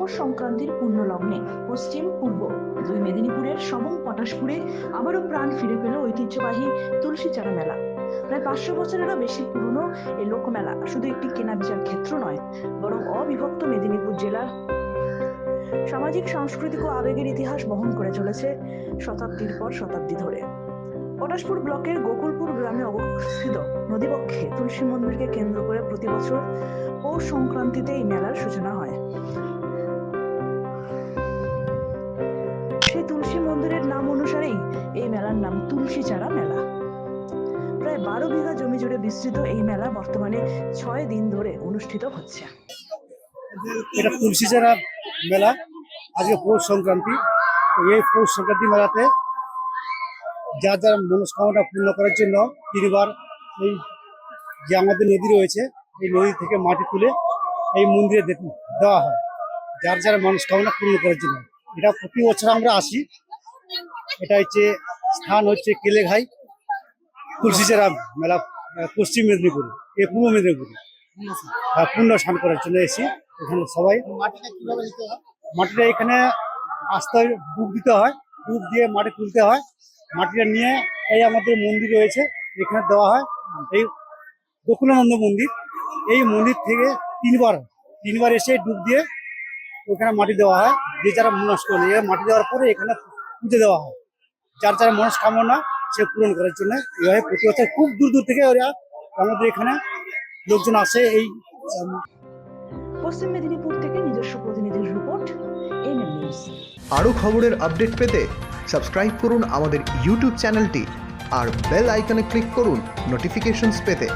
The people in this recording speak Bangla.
মকর সংক্রান্তির পূর্ণ লগ্নে পশ্চিম, পূর্ব, দুই মেদিনীপুরের সবং পটাশপুরে আবারও প্রাণ ফিরে পেল ঐতিহ্যবাহী তুলসীচারা মেলা। প্রায় পাঁচশো বছরেরও বেশি পুরনো এই লোকমেলা শুধু একটি কেনাবেচার ক্ষেত্র নয়, বরং অবিভক্ত মেদিনীপুর জেলার সামাজিক, সাংস্কৃতিক ও আবেগের ইতিহাস বহন করে চলেছে শতাব্দীর পর শতাব্দী ধরে। পটাশপুর ব্লকের গোকুলপুর গ্রামে অবস্থিত নদীবক্ষে তুলসী মন্দিরকে কেন্দ্র করে প্রতি বছর পৌষ সংক্রান্তিতে এই মেলার সূচনা হয়। তুলসী মন্দিরের নাম অনুসারেই এই মেলার নাম তুলসী চারা মেলা। প্রায় বারো বিঘা জমি জুড়ে বিস্তৃত এই মেলা বর্তমানে ছয় দিন ধরে অনুষ্ঠিত হচ্ছে। এটা তুলসীচারা মেলা, আজকে পৌষ সংক্রান্তি। এই পৌষ সংক্রান্তি মেলাতে যার যার মনস্কামনা পূর্ণ করার জন্য তিনবার এই যে আমাদের নদী রয়েছে, এই নদী থেকে মাটি তুলে এই মন্দিরে দেওয়া হয়। যার যার মনস্কামনা পূর্ণ করার জন্য। এটা প্রতি বছর আমরা আসি। এটা হচ্ছে স্থান হচ্ছে কেলেঘাই তুলসীচারা মেলা পশ্চিম মেদিনীপুর এ পূর্ব মেদিনীপুর। আহ, পূর্ণ স্নান করার জন্য এসি এখানে সবাই। মাটিটা এখানে আসতে হয় ডুব দিতে হয় ডুব দিয়ে মাটি তুলতে হয়। মাটিটা নিয়ে এই আমাদের মন্দির রয়েছে এখানে দেওয়া হয় এই গোকুলানন্দ মন্দির। এই মন্দির থেকে তিনবার তিনবার এসে ডুব দিয়ে ওখানে মাটি দেওয়া হয় যে যারা এবার মাটি দেওয়ার পরে এখানে পুজো দেওয়া হয়। যার যার মনস্কামনা সে পূরণ করার জন্য এইভাবে প্রতি বছর খুব দূর দূর থেকে ওরা আমাদের এখানে লোকজন আসে এই পশ্চিম মেদিনীপুর থেকে নিজস্ব প্রতিনিধির রিপোর্ট এনএম নিউজ। আরও খবরের আপডেট পেতে সাবস্ক্রাইব করুন আমাদের ইউটিউব চ্যানেলটি আর বেল আইকনে ক্লিক করুন নোটিফিকেশনস পেতে।